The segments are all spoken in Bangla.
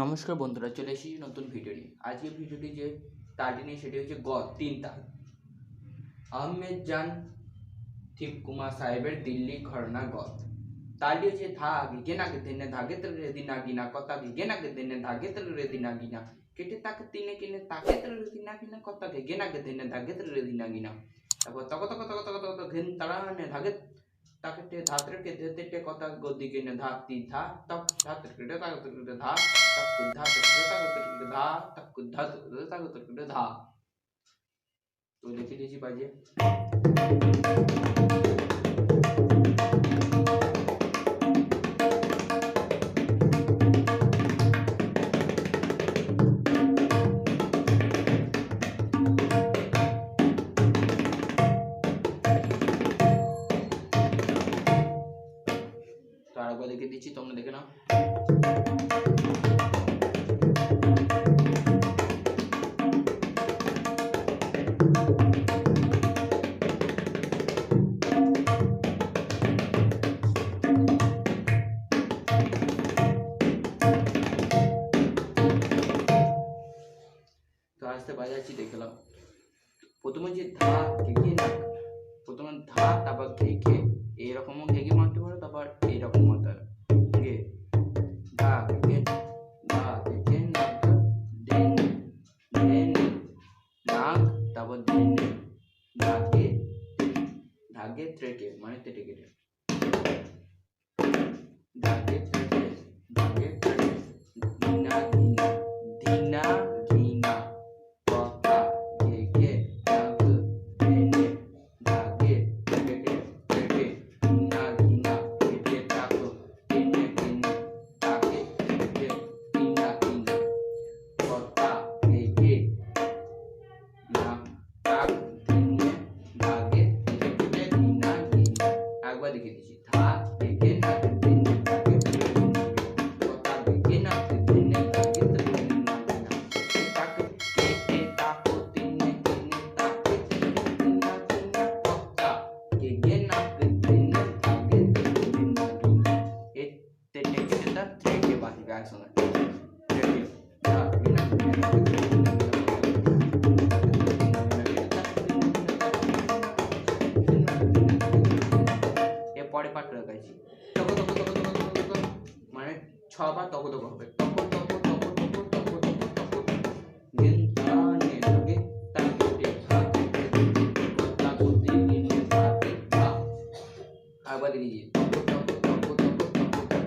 নমস্কার বন্ধুরা, চলে এসেছি নতুন ভিডিও নিয়ে। আজকের ভিডিওটি যে তারটি নিয়ে সেটি হচ্ছে গ, তিন তার আহমেদ জান থিপ কুমার সাহেবের দিল্লি ঘরনা গত। তালটি হচ্ছে ধা গিগে না দিনে ধাগে তরে দিনা গিনা কথা গিগে না দিনে ধাগে তরে দিনা গিনা কেটে তাকে তিনে কিনে, তাকে তরে দিনা গিনা কথা গিগে না দিনে ধাগে তরে দিনা গিনা তারপর তক তক তক তক তক ঘিন তাড়ানে ধাগে তাকে ধাত্রে কে দেতে তে কথা গদি কিনে ধা তি ধা তক ধাত্রে কে তা কে ধা तक कुद्धा तक तक धा तक कुद्धा तक तक धा तो लिखी लीजिए बाजिए দিচ্ছি, তোমরা দেখে নাও। বাজাচ্ছি প্রথমে যে ধা প্রথমে ধা, তারপর ঘেঘে মারতে পারো, তারপর এইরকম মারতে পারো। মানে তেটে কেটে ত্রেকে ছবার তক তক হবে তক তক তক তক তক তক তক দিন তানে লাগে তাকে দেখা কথা বলতে গিয়ে থাকে থা আবার দিই তক তক তক তক তক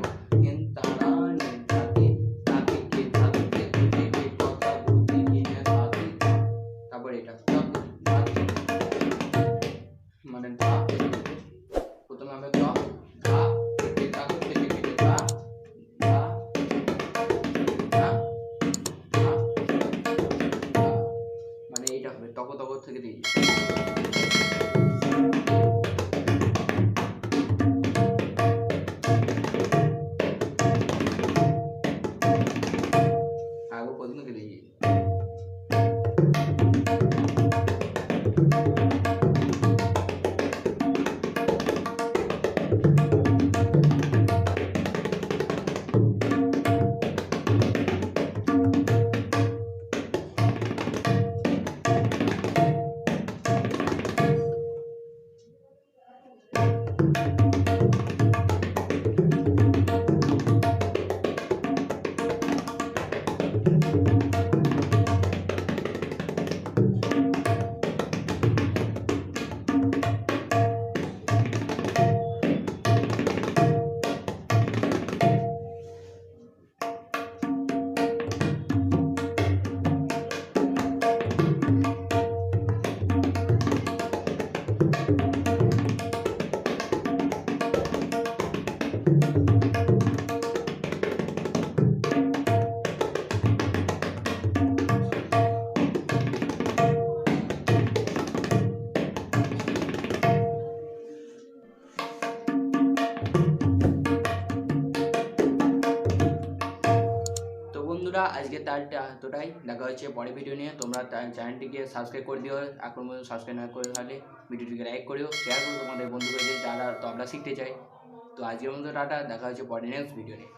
আজকে তার এতটাই। দেখা হচ্ছে পরে ভিডিও নিয়ে। তোমরা চ্যানেলটিকে সাবস্ক্রাইব করে দিও। এখন পর্যন্ত সাবস্ক্রাইব না করে তাহলে ভিডিওটিকে লাইক করিও। শেয়ার করো তোমাদের বন্ধুদের, যারা তবলা শিখতে চায় তো আজকের মতো টাটা। দেখা হচ্ছে পরে নেক্সট ভিডিও নিয়ে।